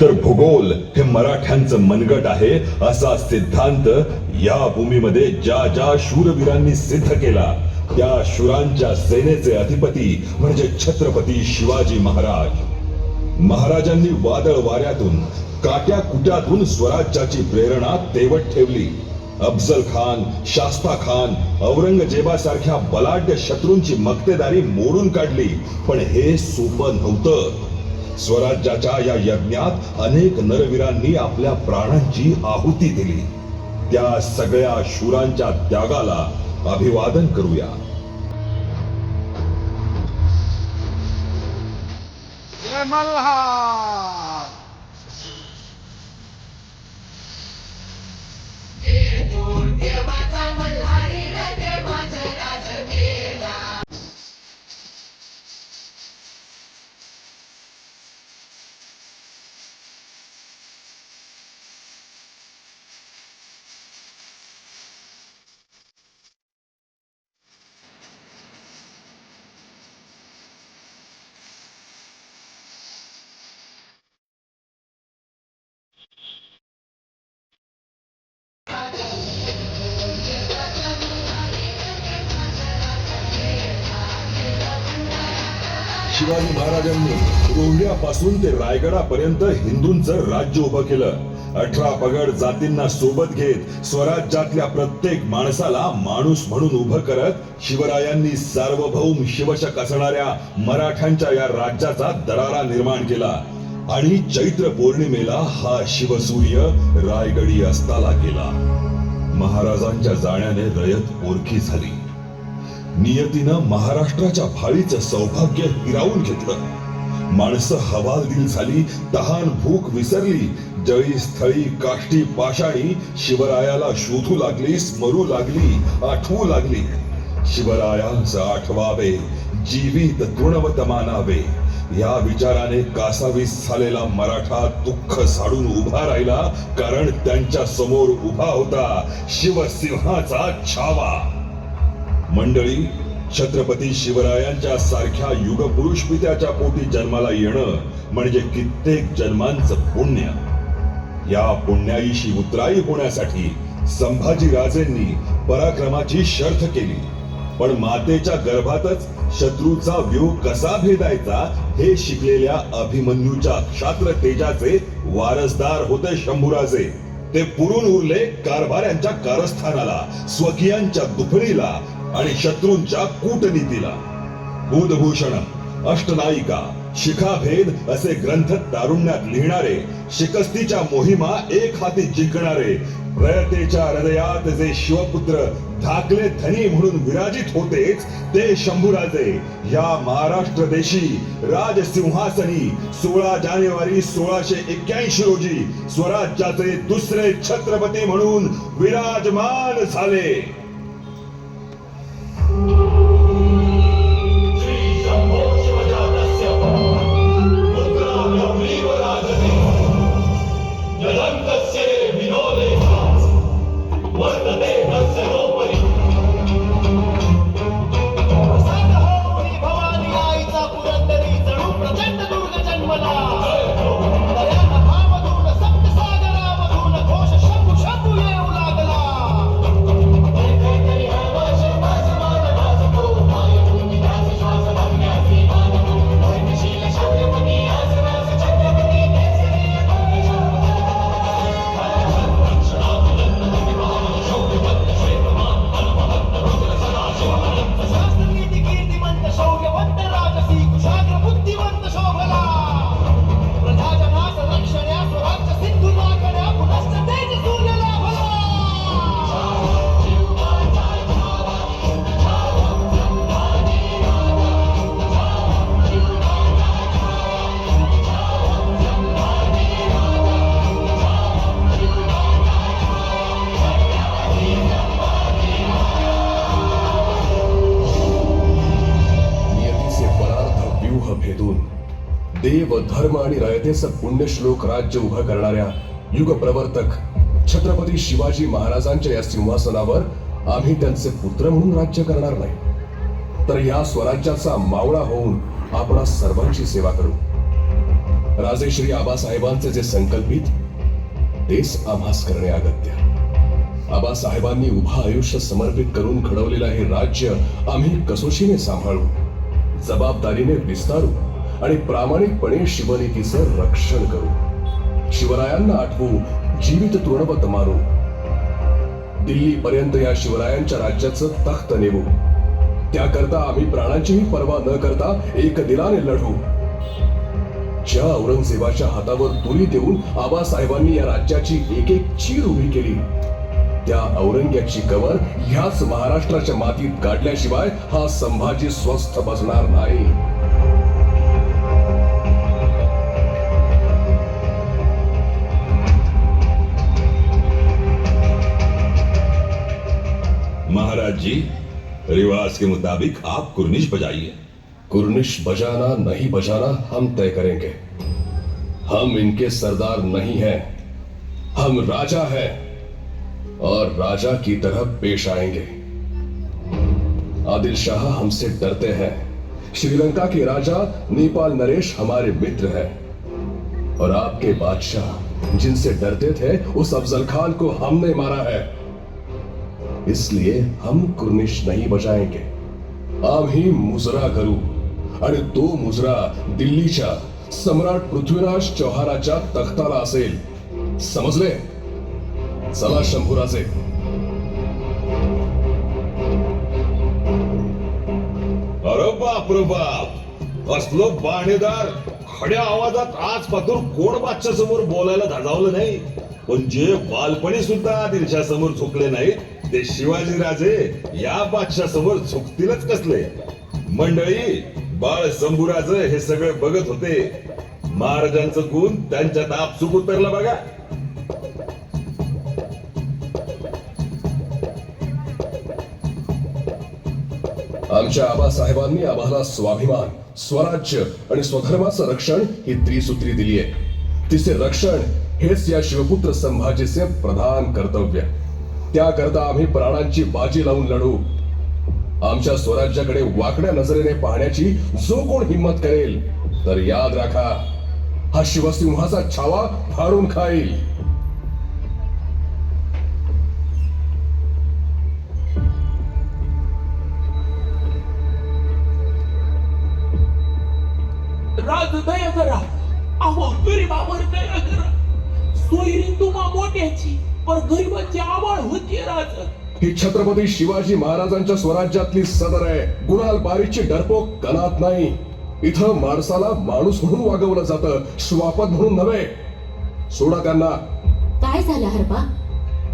तर भूगोल हे मराठ्यांचं मनगट आहे असा सिद्धांत या भूमीमध्ये ज्या ज्या शूरवीरांनी सिद्ध केला त्या शूरांच्या सेनेचे अधिपती म्हणजे छत्रपती शिवाजी महाराज. महाराजांनी वादळ वाऱ्यातून काट्या कुट्यातून स्वराज्याची प्रेरणा तेवत ठेवली. अफजल खान शास्ता खान औरंगजेबासारख्या बलाढ्य शत्रूंची मक्तेदारी मोडून काढली. पण हे सोपं नव्हतं. स्वराज्याच्या या यज्ञात अनेक नरवीरांनी आपल्या प्राणांची आहुती दिली. त्या सगळ्या शूरांच्या त्यागाला अभिवादन करूया. शिवाजी महाराजांनी रोहिण्यापासून ते रायगडापर्यंत हिंदूंचं राज्य उभं केलं. अठरा पगड जातींना सोबत घेत स्वराज्यातल्या प्रत्येक माणसाला माणूस म्हणून उभं करत शिवरायांनी सार्वभौम शिवशक असणाऱ्या मराठ्यांच्या या राज्याचा दरारा निर्माण केला. आणि चैत्र पौर्णिमेला हा शिवसूर्य रायगडी अस्ताला गेला. महाराजांच्या जाण्याने रयत पोरखी झाली. नियतीनं महाराष्ट्राच्या भाळीचं सौभाग्य हिरावून घेतलं. माणसं हवालदिल झाली तहान भूक विसरली जळी स्थळी काष्टी पाषाणी शिवरायाला शोधू लागली स्मरू लागली आठवू लागली. शिवरायांचं आठवावे जीवित तृणवत मानावे या विचाराने कासावीस झालेला मराठा दुःख साडून उभा राहिला कारण त्यांच्यासमोर उभा होता शिवसिंहाचा छावा. मंडळी छत्रपती शिवरायांच्या सारख्या युगपुरुष पित्याच्या पोटी जन्माला येणं म्हणजे कित्येक जन्मांचं पुण्य. या पुण्याईशी उतराई होण्यासाठी संभाजी राजेंनी पराक्रमाची शर्थ केली. पण मातेच्या गर्भातच शत्रूचा व्यूह कसा भेदायचा हे शिकलेल्या अभिमन्यूच्या क्षात्र तेजाचे वारसदार होते शंभूराजे. ते पुरून उरले कारभाऱ्यांच्या कारस्थानाला स्वकीयांच्या दुफळीला आणि शत्रूंच्या कूटनीतीला. बुधभूषण अष्टनायिका शिखाभेद असे ग्रंथ तारुण्यात लिहिणारे शिकस्तीच्या मोहिमा एक हाती जिंकणारे प्रयतेच्या हृदयात जे शिवपुत्र धाकले धनी म्हणून विराजित होतेच ते शंभूराजे या महाराष्ट्र देशी राजसिंहासनी सोळा जानेवारी सोळाशे एक्क्याऐंशी रोजी स्वराज्याचे दुसरे छत्रपती म्हणून विराजमान झाले. व्यूह भेदून देव धर्म आणि रयतेचं पुण्यश्लोक राज्य उभं करणाऱ्या युग प्रवर्तक छत्रपती शिवाजी महाराजांच्या या सिंहासनावर आम्ही त्यांचे पुत्र म्हणून राज्य करणार नाही. तर या स्वराज्याचा मावळा होऊन आपणा सर्वांची सेवा करू. राजेश्री आबासाहेबांचे जे संकल्पित तेच आम्हास करणे अगत्य. आबासाहेबांनी उभा आयुष्य समर्पित करून घडवलेलं हे राज्य आम्ही कसोशीने सांभाळू? जबाबदारीने विस्तारू आणि प्रामाणिकपणे शिवनीतीचं रक्षण करू. शिवरायांना आठवू जीवित तृणवत मारू. दिल्लीपर्यंत या शिवरायांच्या राज्याचं तख्त नेवू त्याकरता आम्ही प्राणांचीही पर्वा न करता एक दिलाने लढू. ज्या औरंगजेबाच्या हातावर तुरी देऊन आबासाहेबांनी या राज्याची एक एक चीर उभी केली त्या औरंग्याची कवर ह्याच महाराष्ट्राच्या मातीत गाडल्याशिवाय हा संभाजी स्वस्थ बसणार नाही. महाराज जी रिवाज के मुताबिक आप कुर्निश बजाइए। कुर्निश बजाना नहीं बजाना हम तय करेंगे। हम इनके सरदार नहीं हैं। हम राजा हैं। और राजा की तरह पेश आएँगे। आदिल शाह हमसे डरते हैं। श्रीलंका के राजा नेपाल नरेश हमारे मित्र हैं। और आपके बादशाह, जिनसे डरते थे, उस अफजल खान को हमने मारा है। इसलिए हम कुर्निश नहीं बजाएँगे। ही मुजरा करू। अरे तो मुजरा दिल्लीच्या सम्राट पृथ्वीराज चौहानाच्या तख्ताला असेल समजले चला शंभूराजे अरे बाप रे बाप असलो बाणेदार खड्या आवाजात आज पातूर कोण बादशा समोर बोलायला धाजावलं नाही? पण जे बालपणी सुद्धा दिलशा समोर झुकले नाहीत. ते शिवाजी राजे या बादशा समोर झुकतीलच कसले? मंडळी बाळ शंभूराज हे सगळे बघत होते. महाराजांचं गुण त्यांच्यात आपसुक उतरला बघा. आमच्या आबासाहेबांनी आम्हाला स्वाभिमान स्वराज्य आणि स्वधर्माचं रक्षण ही त्रिसूत्री दिली आहे. तिचे रक्षण हेच या शिवपुत्र संभाजीचे प्रधान कर्तव्य. त्याकरता आम्ही प्राणांची बाजी लावून लढू. आमच्या स्वराज्याकडे वाकड्या नजरेने पाहण्याची जो कोण हिंमत करेल तर याद राखा हा शिवसिंहाचा छावा फाडून खाईल. दया करा अहो गरीबावर दया करा सोयरी तुम्हा मोठ्याची पण गरीबाची आवाळ होती राज. ही छत्रपती शिवाजी महाराजांच्या स्वराज्यातली सदर आहे. गुणाल बारीची डरपोक कनात नाही. इथं माणसाला माणूस म्हणून वागवलं जातं श्वापद म्हणून नव्हे. सोडा त्यांना. काय झालं हरपा?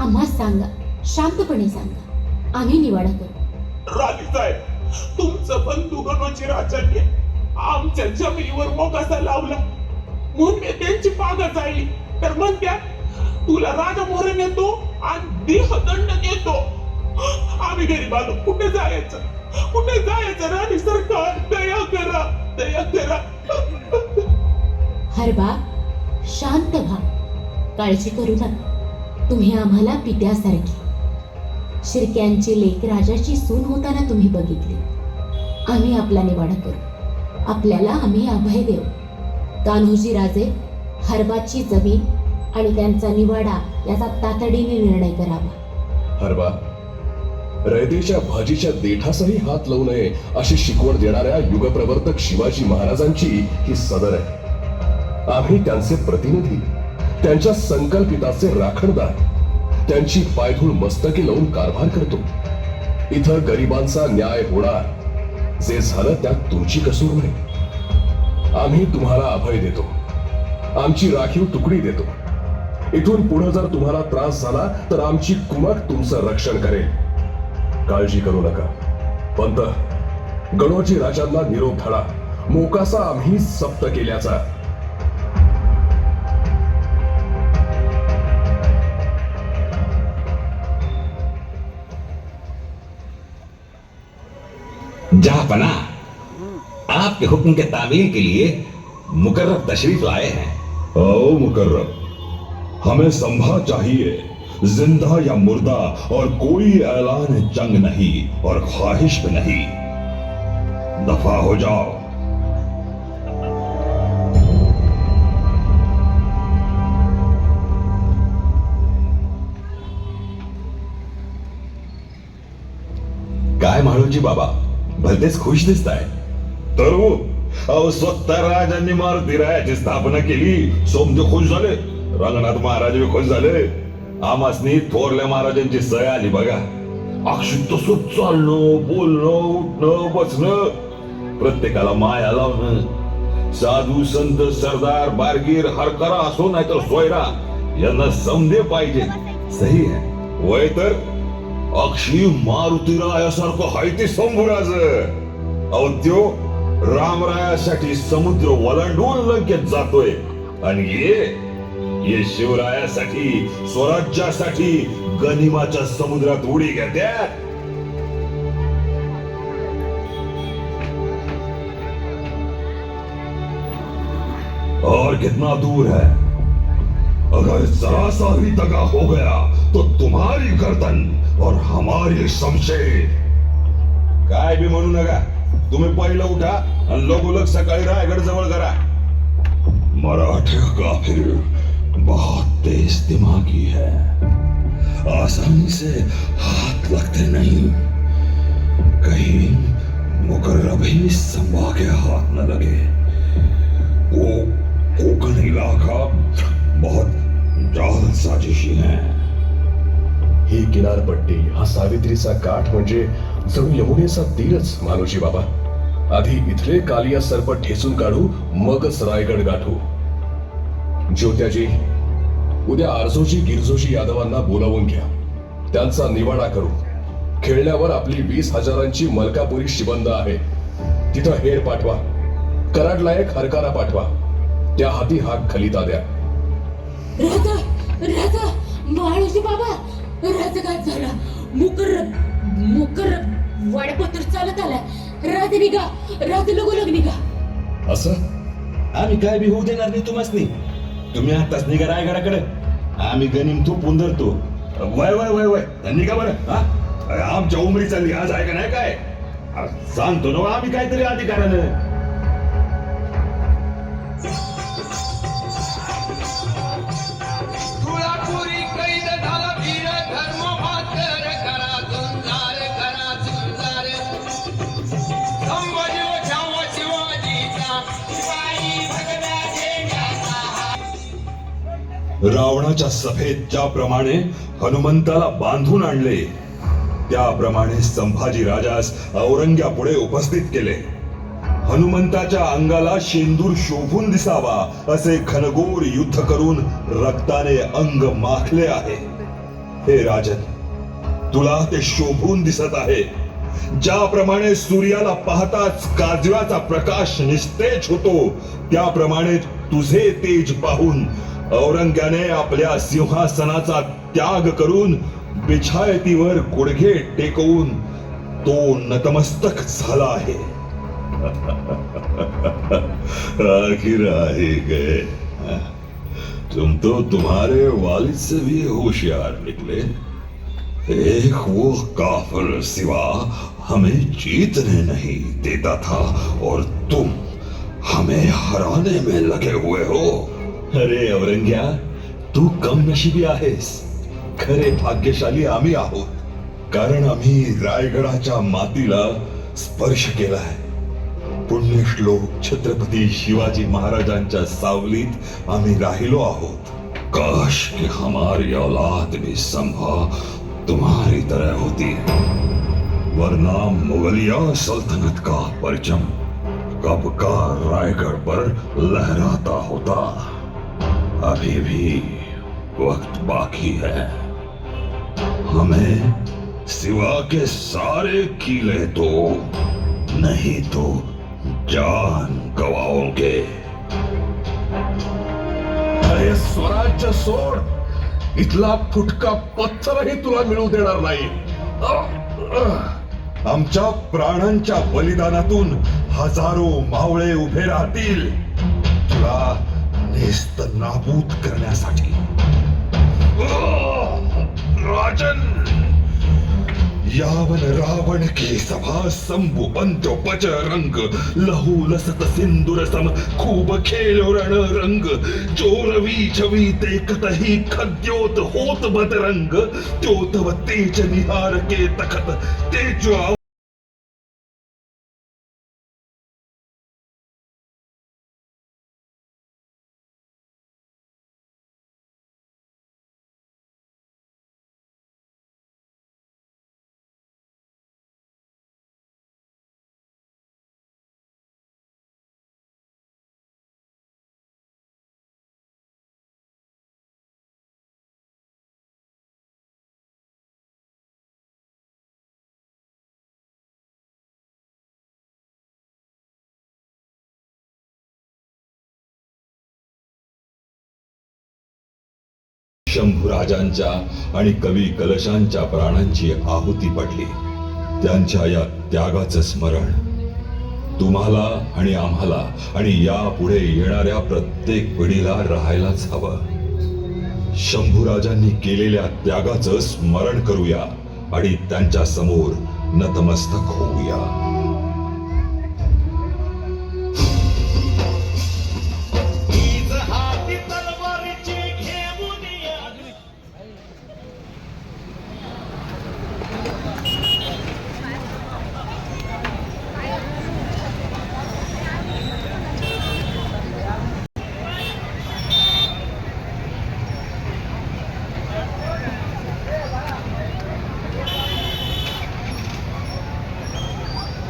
आम्हा सांगा शांतपणे सांगा. आम्ही निवाडा करू. राणी साहेब तुमचं बंधू गणोची राजाने आमच्या जमिनीवर मोकासा लावला. म्हणून मी त्यांची पागा जाळली तर म्हणत्या तुला राजा मोर नेतो आणि देहदंड देतो आम्ही गरीब आलो. कुठे जायचं? कुठे जायचं? राणी सरकार दया करा दया करा. हरबा शांत व्हा. काळजी करू नका. तुम्ही आम्हाला पित्यासारखी. शिरक्यांची लेख राजाची सून होताना तुम्ही बघितली. आम्ही आपला निवाडा करू. आपल्याला आम्ही अभय देऊ. कान्होजी राजे हरबाची जमीन आणि त्यांचा निवाडा याचा तातडीने निर्णय करावा. हरबा रयतेच्या भाजीच्या देठासही हात लावू नये अशी शिकवण देणाऱ्या युगप्रवर्तक शिवाजी महाराजांची ही सदर आहे. आम्ही त्यांचे प्रतिनिधी त्यांच्या संकल्पिताचे राखणदार त्यांची पायधूळ मस्तकी लावून कारभार करतो. इथं गरिबांचा न्याय होणार. जे झालं त्यात तुमची कसूर नाही आम्ही तुम्हाला अभय देतो. आमची राखीव तुकडी देतो. इथून पुढे जर तुम्हाला त्रास झाला तर आमची कुमक तुमचं रक्षण करेल. काळजी करू नका. पंत गणोजी राजांना निरोप धडा. मोकासा आम्ही सप्त केल्याचा. जहाँ पना आपके हुक्म के तामील के लिए मुकर्रब तशरीफ़ लाए हैं। ओ मुकर्रब हमें संभा चाहिए ज़िंदा या मुर्दा और कोई ऐलान जंग नहीं और ख्वाहिश भी नहीं। दफ़ा हो जाओ। काय जी बाबा भलतेच खुश दिसताय. तर हो अहो स्वतः राजांनी मारुती रायाची स्थापना केली. सोमदेव खुश झाले. रंगनाथ महाराज बी खुश झाले. आमासनी थोरल्या महाराजांची सय आली बघा. अक्षुत तसं चालणं बोलणं उठणं बसणं. प्रत्येकाला माया लावणं. साधू संत सरदार बारगीर हरकरा असो नाहीतर सोयरा. यांना समजे पाहिजे. सही आहे. वय तर अक्षी मारुतीरायासारखं हाय ते संभुराज. अहो, त्यो रामरायासाठी समुद्र वलांडून लंकेत जातोय. आणि ये ये शिवरायासाठी, स्वराज्यासाठी गनिमाच्या समुद्रात उडी घेत्यात और कितना दूर है? अगर जरा सा भी दगा हो गया तो तुम्हारी गर्दन और हमारी शमशेर काय बी म्हणू नका. तुम्ही पहिलं उठा आणि लगोलग सकाळी रायगड जवळ करा. मराठे का फिर बहुत तेज दिमागी है। आसानी से हाथ लगते नहीं। कहीं मुकर्रब ही संभा के हाथ न लगे। हा सावित्रीचा काठ म्हणजे जणू यमुनेचा तीरच मानोजी बाबा. आधी इथले कालिया सर्प ठेचून काढू मगच रायगड गाठू. ज्योत्याजी उद्या आरजोजी गिरजोजी यादवांना बोलावून घ्या. त्यांचा निवाडा करू. खेळण्यावर आपली वीस हजारांची मलकापुरी शिबंद आहे. तिथं हेर पाठवा. कराडलायक हरकारा पाठवा. त्या हाती हाक खलिता द्या. राजा राजा माळोजी बाबा राजघात झाला. मुकर मुकर वाडपत्र चालत आला रात निघा राज लगोलग निघा. असं? आम्ही काय बी होऊ देणार नाही तुम्हाला तुम्ही आताच निघा रायगडाकडे. आम्ही गनिम तू धरतो वय वय वय वय. निघा बरं हा? अरे, आमच्या उमरीचा लिहाज आहे का नाही काय? अरे, सांगतो ना हो आम्ही काहीतरी अधिकारानं. रावणाच्या सभेत ज्याप्रमाणे हनुमंताला बांधून आणले त्याप्रमाणे संभाजी राजास औरंग्यापुढे उपस्थित केले. हनुमंताच्या अंगाला शेंदूर शोभून दिसावा असे घनघोर युद्ध करून रक्ताने अंग माखले आहे. हे राजन तुला ते शोभून दिसत आहे. ज्याप्रमाणे सूर्याला पाहताच काजव्याचा प्रकाश निस्तेज होतो त्याप्रमाणे तुझे तेज पाहून औरंग्याने आपल्या सिंहासनाचा त्याग करून बिछायतीवर गुडघे टेकवून तो नतमस्तक झाला आहे. आखिर आहे गए तुम तो तुम्हारे वालिद से भी होशियार निकले. एक वो काफर सिवा हमें जीतने नहीं देता था और तुम हमें हराने में लगे हुए हो। अरे औरंग्या तू कम नशिबी आहेस. खरे भाग्यशाली आम्ही आहोत. कारण आम्ही रायगडाच्या मातीला स्पर्श केलाय पुण्यश्लोक छत्रपती शिवाजी महाराजांच्या सावलीत आम्ही राहिलो आहोत. काश की हमारी औलाद भी संभव तुम्हारी तरह होती वरना मुगलिया सल्तनत का परचम कब का रायगढ़ पर लहराता होता। अभी भी वक्त बाकी है। हमें सिवा के सारे किले तो नहीं तो जान गवाओगे। अरे स्वराज्य सोड! इथला फुटका पत्थरही तुला मिळू देणार नाही। आमच्या प्राणांच्या बलिदानातून हजारो मावळे उभे राहतील। तुला नेस्त नाबूद करण्यासाठी राजन यावन रावण की सभा संभु पंत पच रंग लहू लसत सिंदूर सम खूब खेल रण रंग चोरवी छवी ते कतही खद्योत होत बदरंग त्यो तव तेज निहार के तखत तेज शंभूराजांच्या आणि कवी कलशांच्या प्राणांची आहुती पडली. त्यांच्या या त्यागाचं स्मरण. तुम्हाला आणि आम्हाला आणि यापुढे येणाऱ्या प्रत्येक पिढीला राहायलाच हवं. शंभूराजांनी केलेल्या त्यागाचं स्मरण करूया आणि त्यांच्यासमोर नतमस्तक होऊया.